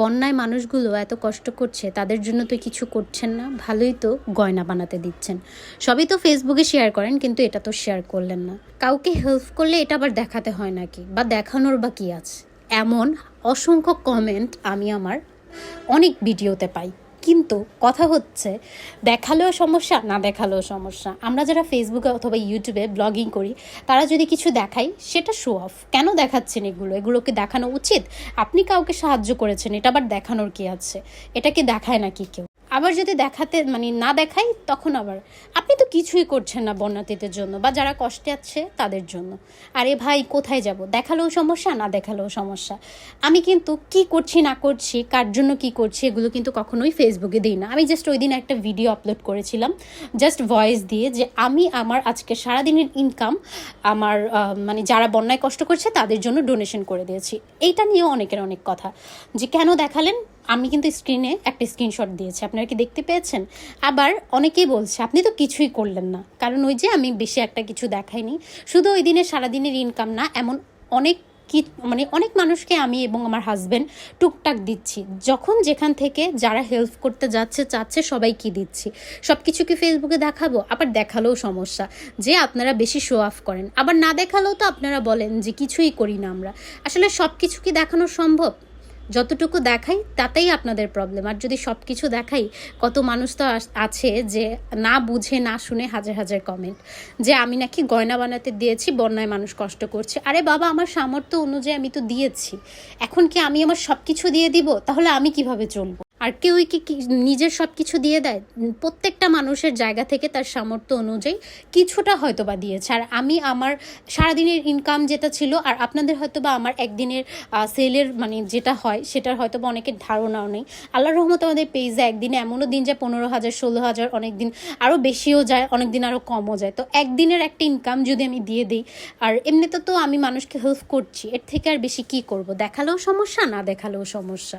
বন্যায় মানুষগুলো এত কষ্ট করছে, তাদের জন্য তো কিছু করছেন না। ভালোই তো গয়না বানাতে দিচ্ছেন। সবই তো ফেসবুকে শেয়ার করেন, কিন্তু এটা তো শেয়ার করলেন না। কাউকে হেল্প করলে এটা আবার দেখাতে হয় নাকি? বা দেখানোর বা কী আছে? এমন অসংখ্য কমেন্ট আমি আমার অনেক ভিডিওতে পাই। কিন্তু কথা হচ্ছে, দেখালেও সমস্যা, না দেখালেও সমস্যা। আমরা যারা ফেসবুকে অথবা ইউটিউবে ব্লগিং করি, তারা যদি কিছু দেখাই সেটা শো অফ কেন দেখাচ্ছেন এগুলো? এগুলোকে দেখানো উচিত? আপনি কাউকে সাহায্য করেছেন, এটা আবার দেখানোর কি আছে? এটাকে দেখায় নাকি কেউ? আবার যদি দেখাতে মানে না দেখাই, তখন আবার। আপনি তো কিছুই করছেন না বন্যাতীতের জন্য, বা যারা কষ্টে আছে, তাদের জন্য। আরে ভাই, কোথায় যাব? দেখালেও সমস্যা, না দেখালেও সমস্যা। আমি কিন্তু কি করছি, না করছি, কার জন্য কি করছি, এগুলো কিন্তু কখনোই ফেসবুকে দিই না। আমি জাস্ট ওই দিন একটা ভিডিও আপলোড করেছিলাম জাস্ট ভয়েস দিয়ে যে আমি আমার আজকে সারাদিনের ইনকাম আমার মানে যারা বন্যায় কষ্ট করছে, তাদের জন্য ডোনেশন করে দিয়েছি। এইটা নিয়েও অনেকের অনেক কথা। যে কেন দেখালেন? আমি কিন্তু স্ক্রিনে একটা স্ক্রিনশট দিয়েছি। আপনারা কি দেখতে পেয়েছেন? আবার অনেকেই বলছে, আপনি তো কিছুই করলেন না। কারণ ওই যে আমি বেশি একটা কিছু দেখাইনি। শুধু ওই দিনে সারাদিনের ইনকাম না, এমন অনেক কি মানে অনেক মানুষকে আমি এবং আমার হাজব্যান্ড টুকটাক দিচ্ছি। যখন যেখান থেকে যারা হেল্প করতে যাচ্ছে, চাচ্ছে, সবাই কি দিচ্ছি? সব কিছু কি ফেসবুকে দেখাবো, আবার দেখালেও সমস্যা। যে আপনারা বেশি শো অফ করেন। আবার না দেখালেও তো আপনারা বলেন যে, কিছুই করি না আমরা। আসলে সব কিছু কি দেখানো সম্ভব? যতটুকু দেখাই, তাতেই আপনাদের প্রবলেম আর যদি সব কিছু দেখাই, কত মানুষ তো আছে যে না বুঝে, না শুনে হাজার হাজার কমেন্ট যে আমি নাকি গয়না বানাতে দিয়েছি, বন্যায় মানুষ কষ্ট করছে। আরে বাবা, আমার সামর্থ্য অনুযায়ী আমি তো দিয়েছি। এখন কি আমি আমার সব কিছু দিয়ে দিব? তাহলে আমি কীভাবে চলবো? আর কেউই কি নিজের সব কিছু দিয়ে দেয়? প্রত্যেকটা মানুষের জায়গা থেকে তার সামর্থ্য অনুযায়ী কিছুটা হয়তো বা দিয়েছে। আর আমি আমার সারাদিনের ইনকাম যেটা ছিল আর আপনাদের হয়তো বা আমার একদিনের সেলের মানে যেটা হয়, সেটার হয়তো বা অনেকের ধারণাও নেই। আল্লাহর রহমত আমাদের পেজে একদিনে এমনও দিন যায় পনেরো হাজার, ষোলো হাজার অনেক দিন আরও বেশিও যায়, অনেক দিন আরও কমও যায়। তো একদিনের একটা ইনকাম যদি আমি দিয়ে দিই, আর এমনিতে তো আমি মানুষকে হেল্প করছি, এর থেকে আর বেশি কি করব? দেখালেও সমস্যা, না দেখালেও সমস্যা?